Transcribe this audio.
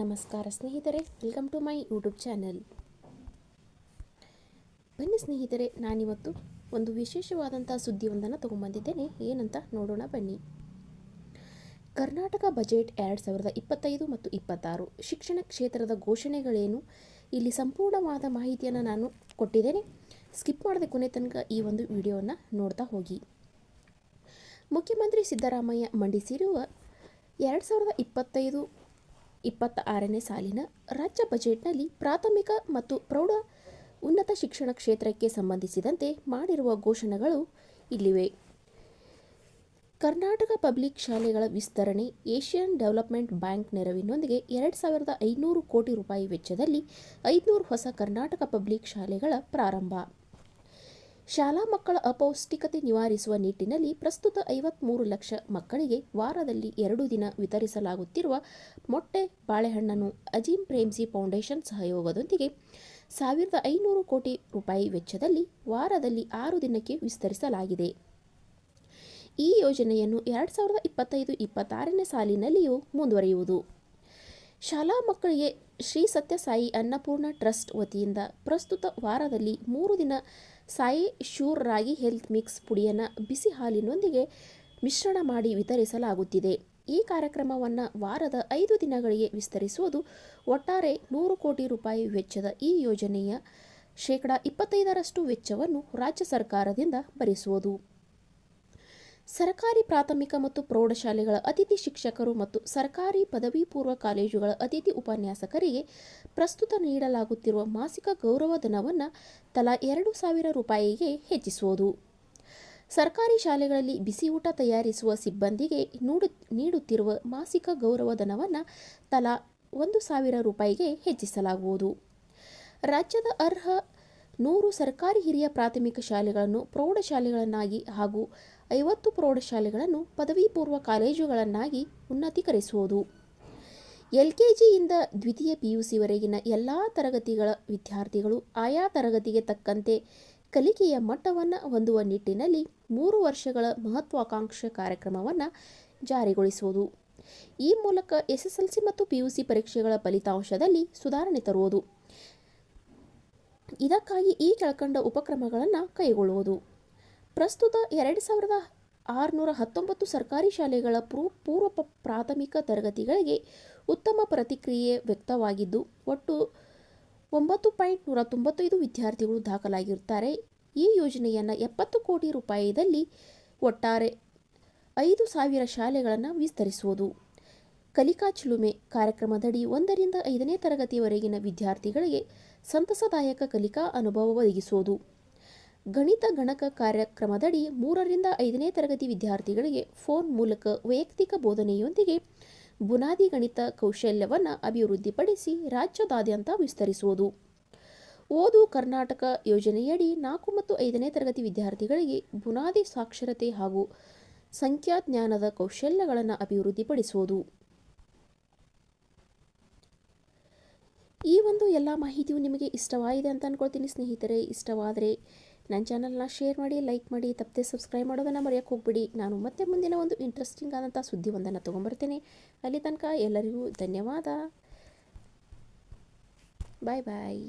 ನಮಸ್ಕಾರ ಸ್ನೇಹಿತರೆ welcome to my YouTube channel ಬನ್ನಿ ಸ್ನೇಹಿತರೆ, ನಾನಿವತ್ತು ಒಂದು ವಿಶೇಷವಾದಂಥ ಸುದ್ದಿಯೊಂದನ್ನು ತೊಗೊಂಬಂದಿದ್ದೇನೆ ಏನಂತ ನೋಡೋಣ ಬನ್ನಿ. ಕರ್ನಾಟಕ ಬಜೆಟ್ ಎರಡು ಸಾವಿರದ ಇಪ್ಪತ್ತೈದು ಮತ್ತು ಇಪ್ಪತ್ತಾರು ಶಿಕ್ಷಣ ಕ್ಷೇತ್ರದ ಘೋಷಣೆಗಳೇನು? ಇಲ್ಲಿ ಸಂಪೂರ್ಣವಾದ ಮಾಹಿತಿಯನ್ನು ನಾನು ಕೊಟ್ಟಿದ್ದೇನೆ. ಸ್ಕಿಪ್ ಮಾಡದೆ ಕೊನೆ ತನಕ ಈ ಒಂದು ವಿಡಿಯೋವನ್ನು ನೋಡ್ತಾ ಹೋಗಿ. ಮುಖ್ಯಮಂತ್ರಿ ಸಿದ್ದರಾಮಯ್ಯ ಮಂಡಿಸಿರುವ ಎರಡು ಸಾವಿರದ ಇಪ್ಪತ್ತೈದು ಇಪ್ಪತ್ತ ಆರನೇ ಸಾಲಿನ ರಾಜ್ಯ ಬಜೆಟ್ನಲ್ಲಿ ಪ್ರಾಥಮಿಕ ಮತ್ತು ಪ್ರೌಢ ಉನ್ನತ ಶಿಕ್ಷಣ ಕ್ಷೇತ್ರಕ್ಕೆ ಸಂಬಂಧಿಸಿದಂತೆ ಮಾಡಿರುವ ಘೋಷಣೆಗಳು ಇಲ್ಲಿವೆ. ಕರ್ನಾಟಕ ಪಬ್ಲಿಕ್ ಶಾಲೆಗಳ ವಿಸ್ತರಣೆ, ಏಷ್ಯನ್ ಡೆವಲಪ್ಮೆಂಟ್ ಬ್ಯಾಂಕ್ ನೆರವಿನೊಂದಿಗೆ ಎರಡು ಸಾವಿರದ ಐನೂರು ಕೋಟಿ ರೂಪಾಯಿ ವೆಚ್ಚದಲ್ಲಿ ಐದುನೂರು ಹೊಸ ಕರ್ನಾಟಕ ಪಬ್ಲಿಕ್ ಶಾಲೆಗಳ ಪ್ರಾರಂಭ. ಶಾಲಾ ಮಕ್ಕಳ ಅಪೌಷ್ಟಿಕತೆ ನಿವಾರಿಸುವ ನಿಟ್ಟಿನಲ್ಲಿ ಪ್ರಸ್ತುತ ಐವತ್ಮೂರು ಲಕ್ಷ ಮಕ್ಕಳಿಗೆ ವಾರದಲ್ಲಿ ಎರಡು ದಿನ ವಿತರಿಸಲಾಗುತ್ತಿರುವ ಮೊಟ್ಟೆ ಬಾಳೆಹಣ್ಣನ್ನು ಅಜೀಂ ಪ್ರೇಮ್ಸಿ ಫೌಂಡೇಶನ್ ಸಹಯೋಗದೊಂದಿಗೆ ಸಾವಿರದ ಐನೂರು ಕೋಟಿ ರೂಪಾಯಿ ವೆಚ್ಚದಲ್ಲಿ ವಾರದಲ್ಲಿ ಆರು ದಿನಕ್ಕೆ ವಿಸ್ತರಿಸಲಾಗಿದೆ. ಈ ಯೋಜನೆಯನ್ನು ಎರಡು ಸಾವಿರದ ಇಪ್ಪತ್ತೈದು ಇಪ್ಪತ್ತಾರನೇ ಸಾಲಿನಲ್ಲಿಯೂ ಮುಂದುವರಿಯುವುದು. ಶಾಲಾ ಮಕ್ಕಳಿಗೆ ಶ್ರೀ ಸತ್ಯಸಾಯಿ ಅನ್ನಪೂರ್ಣ ಟ್ರಸ್ಟ್ ವತಿಯಿಂದ ಪ್ರಸ್ತುತ ವಾರದಲ್ಲಿ ಮೂರು ದಿನ Sai sure ragi health mix ಪುಡಿಯನ್ನು ಬಿಸಿ ಹಾಲಿನೊಂದಿಗೆ ಮಿಶ್ರಣ ಮಾಡಿ ವಿತರಿಸಲಾಗುತ್ತಿದೆ. ಈ ಕಾರ್ಯಕ್ರಮವನ್ನು ವಾರದ ಐದು ದಿನಗಳಿಗೆ ವಿಸ್ತರಿಸುವುದು ಒಟ್ಟಾರೆ ನೂರು ಕೋಟಿ ರೂಪಾಯಿ ವೆಚ್ಚದ ಈ ಯೋಜನೆಯ ಶೇಕಡಾ ಇಪ್ಪತ್ತೈದರಷ್ಟು ವೆಚ್ಚವನ್ನು ರಾಜ್ಯ ಸರ್ಕಾರದಿಂದ ಭರಿಸುವುದು. ಸರ್ಕಾರಿ ಪ್ರಾಥಮಿಕ ಮತ್ತು ಪ್ರೌಢಶಾಲೆಗಳ ಅತಿಥಿ ಶಿಕ್ಷಕರು ಮತ್ತು ಸರ್ಕಾರಿ ಪದವಿ ಪೂರ್ವ ಕಾಲೇಜುಗಳ ಅತಿಥಿ ಉಪನ್ಯಾಸಕರಿಗೆ ಪ್ರಸ್ತುತ ನೀಡಲಾಗುತ್ತಿರುವ ಮಾಸಿಕ ಗೌರವಧನವನ್ನು ತಲಾ ಎರಡು ಸಾವಿರ ರೂಪಾಯಿಗೆ ಹೆಚ್ಚಿಸುವುದು. ಸರ್ಕಾರಿ ಶಾಲೆಗಳಲ್ಲಿ ಬಿಸಿ ಊಟ ತಯಾರಿಸುವ ಸಿಬ್ಬಂದಿಗೆ ನೋಡು, ನೀಡುತ್ತಿರುವ ಮಾಸಿಕ ಗೌರವಧನವನ್ನು ತಲಾ ಒಂದು ಸಾವಿರ ರೂಪಾಯಿಗೆ ಹೆಚ್ಚಿಸಲಾಗುವುದು. ರಾಜ್ಯದ ಅರ್ಹ ನೂರು ಸರ್ಕಾರಿ ಹಿರಿಯ ಪ್ರಾಥಮಿಕ ಶಾಲೆಗಳನ್ನು ಪ್ರೌಢಶಾಲೆಗಳನ್ನಾಗಿ ಹಾಗೂ ಐವತ್ತು ಪ್ರೌಢಶಾಲೆಗಳನ್ನು ಪದವಿ ಪೂರ್ವ ಕಾಲೇಜುಗಳನ್ನಾಗಿ ಉನ್ನತೀಕರಿಸುವುದು. ಎಲ್ಕೆಜಿಯಿಂದ ದ್ವಿತೀಯ ಪಿಯುಸಿವರೆಗಿನ ಎಲ್ಲ ತರಗತಿಗಳ ವಿದ್ಯಾರ್ಥಿಗಳು ಆಯಾ ತರಗತಿಗೆ ತಕ್ಕಂತೆ ಕಲಿಕೆಯ ಮಟ್ಟವನ್ನು ಹೊಂದುವ ನಿಟ್ಟಿನಲ್ಲಿ ಮೂರು ವರ್ಷಗಳ ಮಹತ್ವಾಕಾಂಕ್ಷೆ ಕಾರ್ಯಕ್ರಮವನ್ನು ಜಾರಿಗೊಳಿಸುವುದು. ಈ ಮೂಲಕ ಎಸ್ಎಸ್ಎಲ್ಸಿ ಮತ್ತು ಪಿಯುಸಿ ಪರೀಕ್ಷೆಗಳ ಫಲಿತಾಂಶದಲ್ಲಿ ಸುಧಾರಣೆ ತರುವುದು. ಇದಕ್ಕಾಗಿ ಈ ಕೆಳಕಂಡ ಉಪಕ್ರಮಗಳನ್ನು ಕೈಗೊಳ್ಳುವುದು. ಪ್ರಸ್ತುತ ಎರಡು ಸಾವಿರದ ಆರುನೂರ ಹತ್ತೊಂಬತ್ತು ಸರ್ಕಾರಿ ಶಾಲೆಗಳ ಪೂರ್ವ ಪ್ರಾಥಮಿಕ ತರಗತಿಗಳಿಗೆ ಉತ್ತಮ ಪ್ರತಿಕ್ರಿಯೆ ವ್ಯಕ್ತವಾಗಿದ್ದು, ಒಟ್ಟು ಒಂಬತ್ತು ಪಾಯಿಂಟ್ ನೂರ ತೊಂಬತ್ತೈದು ವಿದ್ಯಾರ್ಥಿಗಳು ದಾಖಲಾಗಿರುತ್ತಾರೆ. ಈ ಯೋಜನೆಯನ್ನು ಎಪ್ಪತ್ತು ಕೋಟಿ ರೂಪಾಯಿದಲ್ಲಿ ಒಟ್ಟಾರೆ ಐದು ಸಾವಿರ ಶಾಲೆಗಳನ್ನು ವಿಸ್ತರಿಸುವುದು. ಕಲಿಕಾ ಚಿಲುಮೆ ಕಾರ್ಯಕ್ರಮದಡಿ ಒಂದರಿಂದ ಐದನೇ ತರಗತಿಯವರೆಗಿನ ವಿದ್ಯಾರ್ಥಿಗಳಿಗೆ ಸಂತಸದಾಯಕ ಕಲಿಕಾ ಅನುಭವ ಒದಗಿಸುವುದು. ಗಣಿತ ಗಣಕ ಕಾರ್ಯಕ್ರಮದಡಿ ಮೂರರಿಂದ ಐದನೇ ತರಗತಿ ವಿದ್ಯಾರ್ಥಿಗಳಿಗೆ ಫೋನ್ ಮೂಲಕ ವೈಯಕ್ತಿಕ ಬೋಧನೆಯೊಂದಿಗೆ ಬುನಾದಿ ಗಣಿತ ಕೌಶಲ್ಯವನ್ನು ಅಭಿವೃದ್ಧಿಪಡಿಸಿ ರಾಜ್ಯದಾದ್ಯಂತ ವಿಸ್ತರಿಸುವುದು. ಓದು ಕರ್ನಾಟಕ ಯೋಜನೆಯಡಿ ನಾಲ್ಕು ಮತ್ತು ಐದನೇ ತರಗತಿ ವಿದ್ಯಾರ್ಥಿಗಳಿಗೆ ಬುನಾದಿ ಸಾಕ್ಷರತೆ ಹಾಗೂ ಸಂಖ್ಯಾಜ್ಞಾನದ ಕೌಶಲ್ಯಗಳನ್ನು ಅಭಿವೃದ್ಧಿಪಡಿಸುವುದು. ಈ ಒಂದು ಎಲ್ಲ ಮಾಹಿತಿಯು ನಿಮಗೆ ಇಷ್ಟವಾಗಿದೆ ಅಂತ ಅಂದ್ಕೊಳ್ತೀನಿ ಸ್ನೇಹಿತರೆ. ಇಷ್ಟವಾದರೆ ನನ್ನ ಚಾನಲ್ನ ಶೇರ್ ಮಾಡಿ, ಲೈಕ್ ಮಾಡಿ, ತಪ್ಪದೆ ಸಬ್ಸ್ಕ್ರೈಬ್ ಮಾಡೋದನ್ನು ಮರೆಯೋಕ್ಕೆ ಹೋಗ್ಬಿಡಿ. ನಾನು ಮತ್ತೆ ಮುಂದಿನ ಒಂದು ಇಂಟ್ರೆಸ್ಟಿಂಗ್ ಆದಂಥ ಸುದ್ದಿ ಒಂದನ್ನು ತೊಗೊಂಬರ್ತೇನೆ. ಅಲ್ಲಿ ತನಕ ಎಲ್ಲರಿಗೂ ಧನ್ಯವಾದ. ಬಾಯ್ ಬಾಯ್